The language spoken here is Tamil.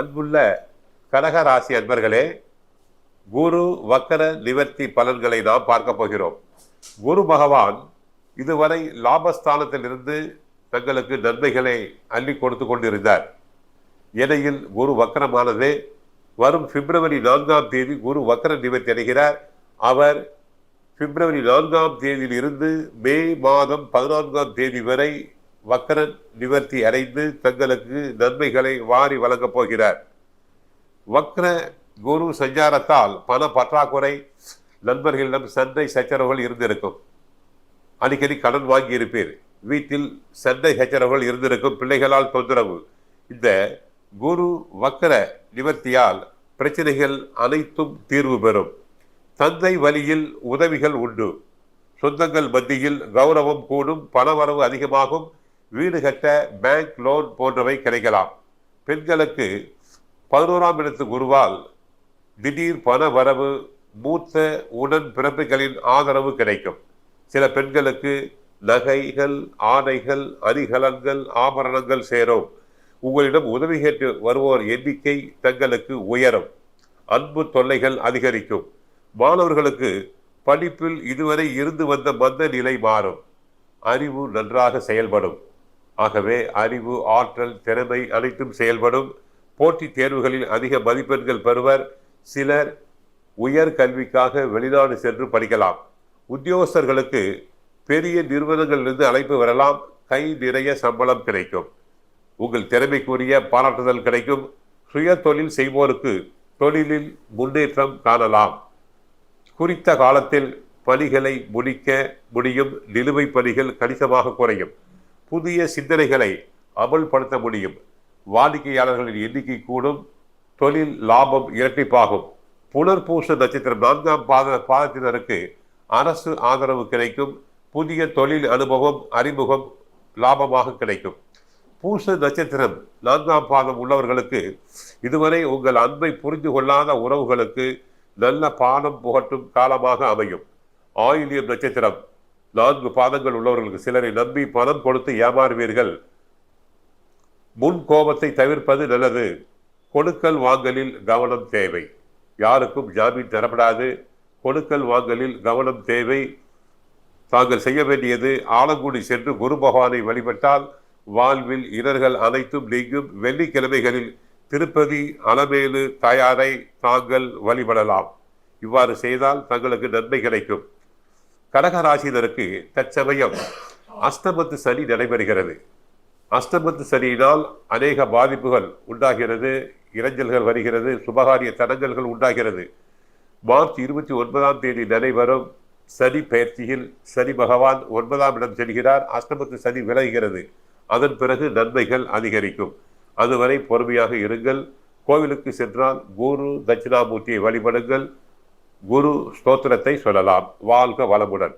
அன்புள்ள கடகராசி அன்பர்களே குரு வக்கர நிவர்த்தி பலன்களை நாம் பார்க்க போகிறோம். குரு பகவான் இதுவரை லாபஸ்தானத்திலிருந்து தங்களுக்கு நன்மைகளை அள்ளி கொடுத்து கொண்டிருந்தார். இடையில் குரு வக்கரமானது வரும் பிப்ரவரி நான்காம் தேதி குரு வக்கர நிவர்த்தி அடைகிறார். அவர் பிப்ரவரி நான்காம் தேதியில் இருந்து மே மாதம் பதினான்காம் தேதி வரை வக்கர நிவர்த்தி அடைந்து தங்களுக்கு நன்மைகளை வாரி வழங்கப் போகிறார். வக்ர குரு சஞ்சாரத்தால் பண பற்றாக்குறை நண்பர்களிடம் சண்டை சச்சரவுகள் இருந்திருக்கும். அடிக்கடி கடன் வாங்கி இருப்பீர் வீட்டில் சண்டை சச்சரவுகள் இருந்திருக்கும். பிள்ளைகளால் தொந்தரவு. இந்த குரு வக்கர நிவர்த்தியால் பிரச்சனைகள் அனைத்தும் தீர்வு பெறும். தந்தை வழியில் உதவிகள் உண்டு. சொந்தங்கள் மத்தியில் கௌரவம் கூடும். பணவரவு அதிகமாகும். வீடு கட்ட பேங்க் லோன் போன்றவை கிடைக்கலாம். பெண்களுக்கு பதினோராம் இடத்து குருவால் திடீர் பண வரவு மூத்த உடன் பிறப்புகளின் ஆதரவு கிடைக்கும். சில பெண்களுக்கு நகைகள் ஆடைகள் அரிகலங்கள் ஆபரணங்கள் சேரும். உங்களிடம் உதவி கேட்டு வருவோர் எண்ணிக்கை தங்களுக்கு உயரும். அன்பு தொல்லைகள் அதிகரிக்கும். மாணவர்களுக்கு படிப்பில் இதுவரை இருந்து வந்த மந்த நிலை மாறும். அறிவு நன்றாக செயல்படும். ஆகவே அறிவு ஆற்றல் திறமை அனைத்தும் செயல்படும். போட்டித் தேர்வுகளில் அதிக மதிப்பெண்கள் பெறுவர். சிலர் உயர் கல்விக்காக வெளிநாடு சென்று படிக்கலாம். உத்தியோகஸ்தர்களுக்கு பெரிய நிறுவனங்களிலிருந்து அழைப்பு வரலாம். கை நிறைய சம்பளம் கிடைக்கும். உங்கள் திறமைக்குரிய பாராட்டுதல் கிடைக்கும். சுய தொழில் செய்வோருக்கு தொழிலில் முன்னேற்றம் காணலாம். குறித்த காலத்தில் பணிகளை முடிக்க முடியும். நிலுவை பணிகள் கணிசமாக குறையும். புதிய சிந்தனைகளை அமல்படுத்த முடியும். வாடிக்கையாளர்களின் எண்ணிக்கை கூடும். தொழில் லாபம் இரட்டிப்பாகும். புனர்பூச நட்சத்திரம் நான்காம் பாத பாதத்தினருக்கு அரசு ஆதரவு கிடைக்கும். புதிய தொழில் அனுபவம் அறிமுகம் லாபமாக கிடைக்கும். பூச நட்சத்திரம் நான்காம் பாதம் உள்ளவர்களுக்கு இதுவரை உங்கள் அன்பை புரிந்து கொள்ளாத உறவுகளுக்கு நல்ல பானம் புகட்டும் காலமாக அமையும். ஆயிலியம் நட்சத்திரம் நான்கு பாதங்கள் உள்ளவர்களுக்கு சிலரை நம்பி பணம் கொடுத்து ஏமாறுவீர்கள். முன் கோபத்தை தவிர்ப்பது நல்லது. கொடுக்கல் வாங்கலில் கவனம் தேவை. யாருக்கும் ஜாமீன் தரப்படாது. கொடுக்கல் வாங்கலில் கவனம் தேவை. தாங்கள் செய்ய வேண்டியது ஆலங்குடி சென்று குரு பகவானை வழிபட்டால் வாழ்வில் இடர்கள் அனைத்தும் நீங்கும். வெள்ளிக்கிழமைகளில் திருப்பதி அலமேலு தாயாரை தாங்கள் வழிபடலாம். இவ்வாறு செய்தால் தங்களுக்கு நன்மை கிடைக்கும். கடகராசினருக்கு தற்சமயம் அஷ்டமத்து சனி நடைபெறுகிறது. அஷ்டமத்து சனியினால் அநேக பாதிப்புகள் உண்டாகிறது இறைஞ்சல்கள் வருகிறது சுபகாரிய தடங்கல்கள் உண்டாகிறது. மார்ச் இருபத்தி ஒன்பதாம் தேதி நடைபெறும் சனி பயிற்சியில் சனி பகவான் ஒன்பதாம் இடம் செல்கிறார் அஷ்டமத்து சனி விலகுகிறது. அதன் பிறகு நன்மைகள் அதிகரிக்கும். அதுவரை பொறுமையாக இருங்கள். கோவிலுக்கு சென்றால் குரு தட்சிணாமூர்த்தியை வழிபடுங்கள். குரு ஸ்தோத்திரத்தை சொல்லலாம். வாழ்க வளமுடன்.